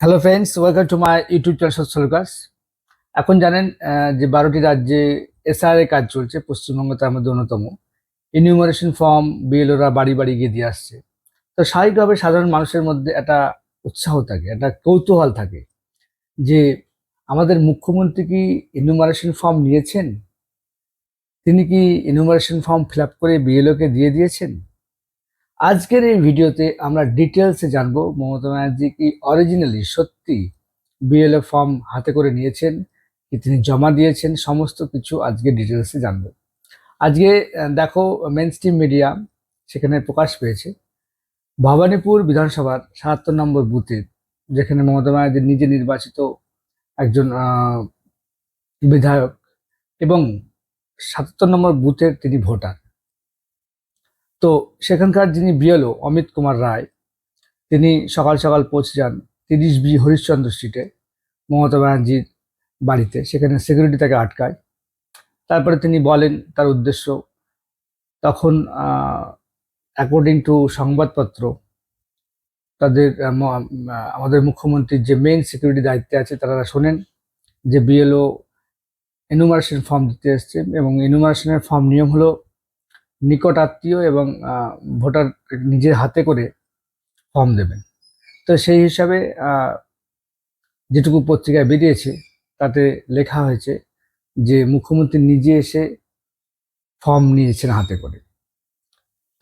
Hello friends welcome to my YouTube channel social কাজ এখন জানেন যে বারোটি রাজ্যে এসআরএ কাজ চলছে, পশ্চিমবঙ্গ তার মধ্যে অন্যতম। ইনিউমারেশন ফর্ম বিএলওরা বাড়ি বাড়ি গিয়ে দিয়ে আসছে। তো স্বাভাবিকভাবে সাধারণ মানুষের মধ্যে একটা উৎসাহ থাকে, একটা কৌতূহল থাকে যে আমাদের মুখ্যমন্ত্রী কি ইনিউমারেশন ফর্ম নিয়েছেন? তিনি কি ইনিউমারেশন ফর্ম ফিল আপ করে বিএলওকে দিয়ে দিয়েছেন? আজকের এই ভিডিওতে আমরা ডিটেলসে জানব মমতা ব্যানার্জি কি অরিজিনালি সত্যি বিএলএ ফর্ম হাতে করে নিয়েছেন, কি তিনি জমা দিয়েছেন, সমস্ত কিছু আজকে ডিটেলসে জানব। আজকে দেখো মেন স্ট্রিম মিডিয়া সেখানে প্রকাশ পেয়েছে। ভবানীপুর বিধানসভার সাতাত্তর নম্বর বুথে যেখানে মমতা ব্যানার্জি নিজে নির্বাচিত একজন বিধায়ক এবং সাতাত্তর নম্বর বুথের তিনি ভোটার। তো সেখানকার যিনি বিএলও অমিত কুমার রায়, তিনি সকাল সকাল পৌঁছে যান তিরিশ বি হরিশ্চন্দ্র স্ট্রিটে মমতা ব্যানার্জির বাড়িতে। সেখানে সিকিউরিটি তাকে আটকায়। তারপরে তিনি বলেন তার উদ্দেশ্য, তখন অ্যাকর্ডিং টু সংবাদপত্র, তাদের আমাদের মুখ্যমন্ত্রীর যে মেইন সিকিউরিটি দায়িত্বে আছে, তারা শোনেন যে বিএলও এনুমারেশন ফর্ম দিতে এসছে এবং এনুমারেশনের ফর্ম নিয়ম হলো নিকট আত্মীয় এবং ভোটার নিজের হাতে করে ফর্ম দেবেন। তো সেই হিসাবে যেটুকু পত্রিকায় বেরিয়েছে, তাতে লেখা হয়েছে যে মুখ্যমন্ত্রী নিজে এসে ফর্ম নিয়েছেন হাতে করে।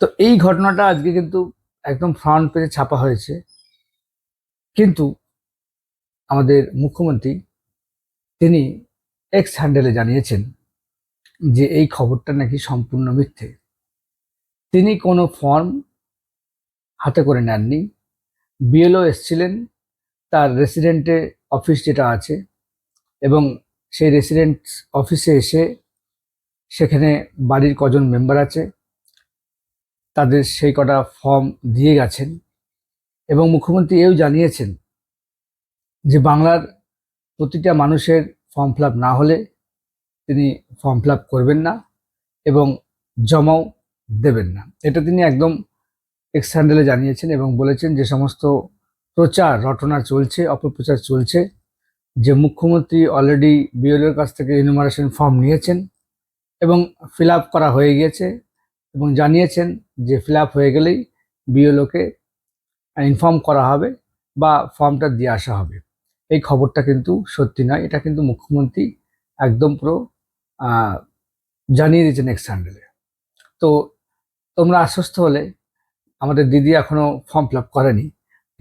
তো এই ঘটনাটা আজকে কিন্তু একদম ফ্রন্ট পেজে ছাপা হয়েছে। কিন্তু আমাদের মুখ্যমন্ত্রী, তিনি এক্স হ্যান্ডেলে জানিয়েছেন যে এই খবরটা নাকি সম্পূর্ণ মিথ্যে। তিনি কোনো ফর্ম হাতে করে নেননি। বিএলও এসছিলেন, তার রেসিডেন্টে অফিস যেটা আছে, এবং সেই রেসিডেন্ট অফিসে এসে সেখানে বাড়ির কজন মেম্বার আছে, তাদের সেই কটা ফর্ম দিয়ে গেছেন। এবং মুখ্যমন্ত্রী এও জানিয়েছেন যে বাংলার প্রতিটা মানুষের ফর্ম ফিল না হলে তিনি ফর্ম ফিল করবেন না, এবং জমাও দেবেন না। এটা তিনি একদম এক্স হ্যান্ডেলে জানিয়েছেন এবং বলেছেন যে সমস্ত প্রচার, রটনা চলছে, অপপ্রচার চলছে। যে মুখ্যমন্ত্রী অলরেডি বিএলের কাছ থেকে ইনুমারেশন ফর্ম নিয়েছেন এবং ফিল করা হয়ে গিয়েছে এবং জানিয়েছেন যে ফিল হয়ে গেলেই বিএলওকে ইনফর্ম করা হবে বা ফর্মটা দিয়ে আসা হবে। এই খবরটা কিন্তু সত্যি নয়, এটা কিন্তু মুখ্যমন্ত্রী একদম পুরো জানিয়ে দিয়েছেন এক্স হ্যান্ডেলে তো তোমরা আশ্বস্ত হলে আমাদের দিদি এখনও ফর্ম ফিল আপ করেনি।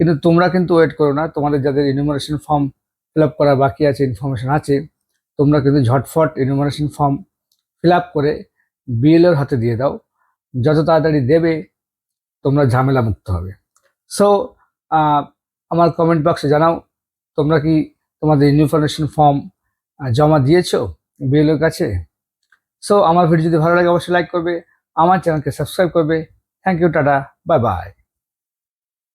কিন্তু তোমরা কিন্তু ওয়েট করো না, তোমাদের যাদের ইনুমারেশন ফর্ম ফিল আপ করা বাকি আছে ইনফরমেশন আছে, তোমরা কিন্তু ঝটফট ইনুমারেশন ফর্ম ফিল আপ করে বিএলওর হাতে দিয়ে দাও। যত তাড়াতাড়ি দেবে, তোমরা ঝামেলা মুক্ত হবে। সো আমার কমেন্ট বক্সে জানাও, তোমরা কি তোমাদের ইনফরমেশন ফর্ম জমা দিয়েছ বিএলওর কাছে? সো আমার ভিডিও যদি ভালো লাগে, অবশ্যই লাইক করবে। আমার চ্যানেলকে সাবস্ক্রাইব করবে। Thank you tata bye bye